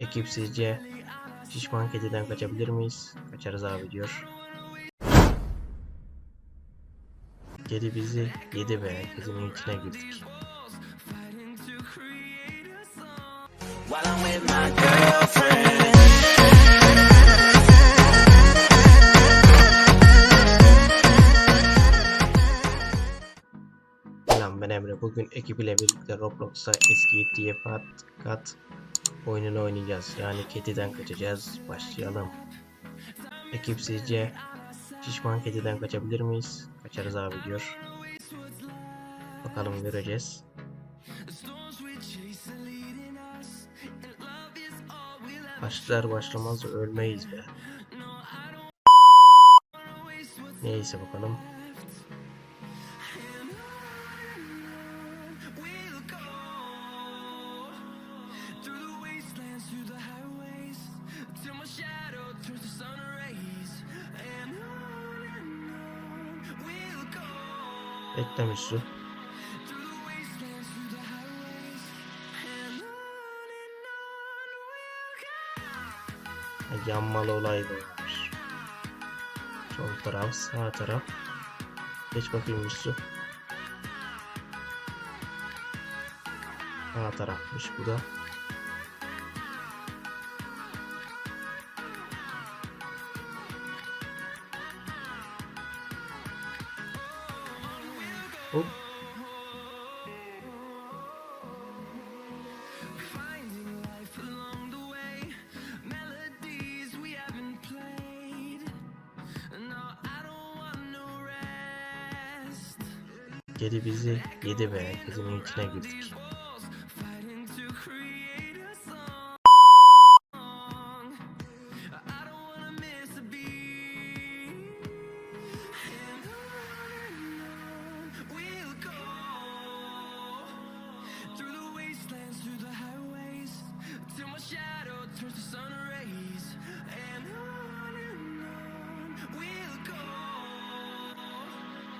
Ekip sizce şişman kediden kaçabilir miyiz? Kaçarız abi diyor. Kedi bizi yedi be. Kedinin içine girdik. ben Emre. Bugün ekip ile birlikte Roblox'ta eski diye Fat Kat oyununu oynayacağız. Yani kediden kaçacağız. Başlayalım. Ekip sizce şişman kediden kaçabilir miyiz? Kaçarız abi diyor. Bakalım göreceğiz. Başlar başlamaz ölmeyiz be. Neyse bakalım. Beklemiş su. Yanmalı olay varmış. Sol taraf, sağ taraf. Geç bakayım su. Sağ tarafmış bu da. Hop. Kedi bizi yedi be. Kedinin içine girdik.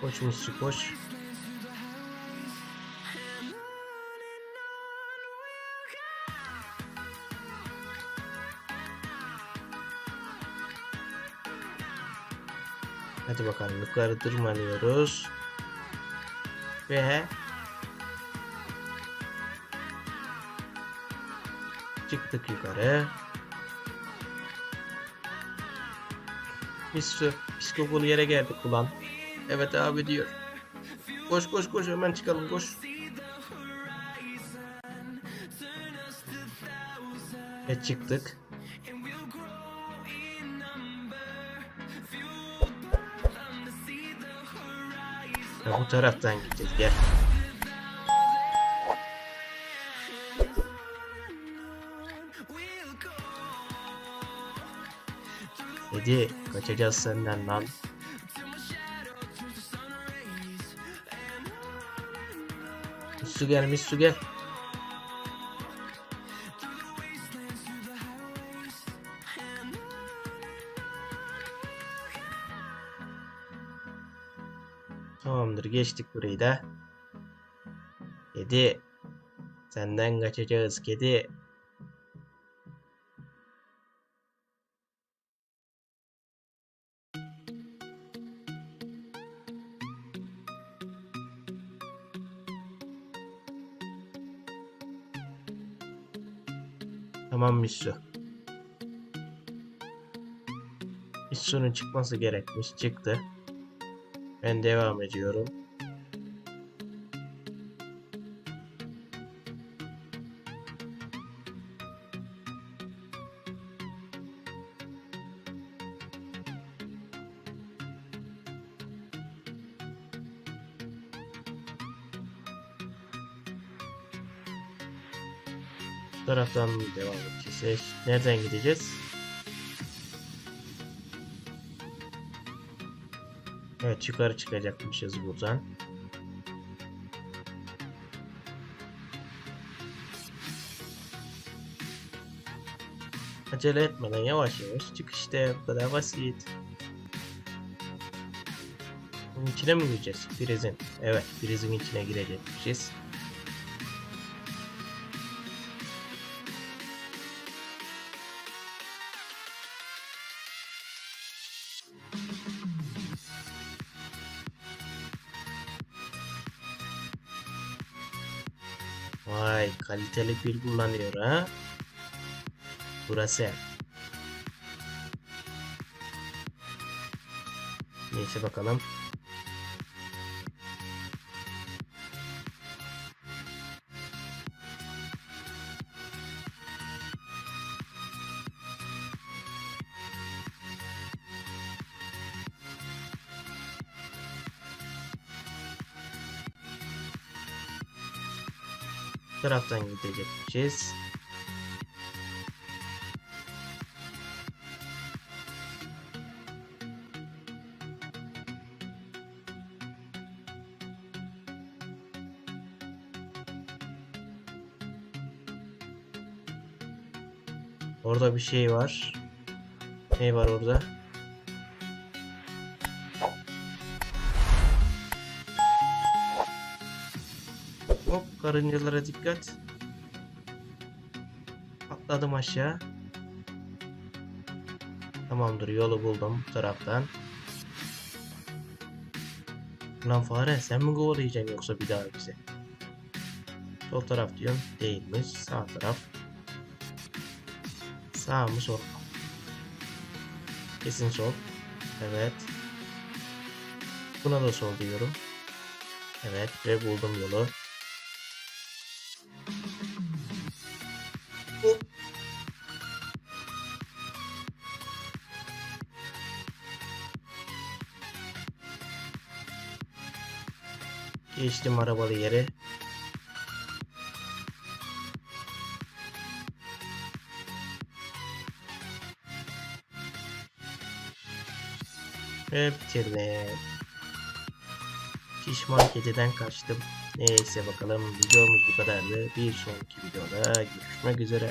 Koş Musu koş. Hadi bakalım yukarı tırmanıyoruz. Ve çıktık yukarı. Mr. Psikopolu yere geldik ulan. Evet abi diyor. Koş koş koş hemen çıkalım koş. Ve çıktık. Ya bu taraftan gideceğiz gel. Hadi kaçacağız senden lan. Su gelmiş su gel. Tamamdır geçtik burayı da. Kedi. Senden kaçacağız kedi. Tamam Missu. Missu'nun çıkması gerekmiş. Çıktı. Ben devam ediyorum. Taraftan devam edeceğiz. Nereden gideceğiz? Evet yukarı çıkacakmışız buradan. Acele etmeden yavaş yavaş çık işte bu kadar basit. Bunun içine mi gireceğiz? Prizin. Evet prizin içine girecekmişiz. Vay kaliteli pil kullanıyor ha. Burası. Neyse bakalım. Taraftan gidecekmişiz. Orada bir şey var. Ne var orada? Karıncalara dikkat. Atladım aşağı. Tamamdır yolu buldum bu taraftan. Lan fare sen mi kovalayacaksın yoksa bir daha bize? Sol taraf diyorum. Değilmiş. Sağ taraf. Sağ mı sol mu? Kesin sol. Evet. Buna da sol diyorum. Evet ve buldum yolu. Geçtim arabalı yere. Ve bitirdim. Şişman kediden kaçtım. Neyse bakalım videomuz bu kadardı. Bir sonraki videoda görüşmek üzere.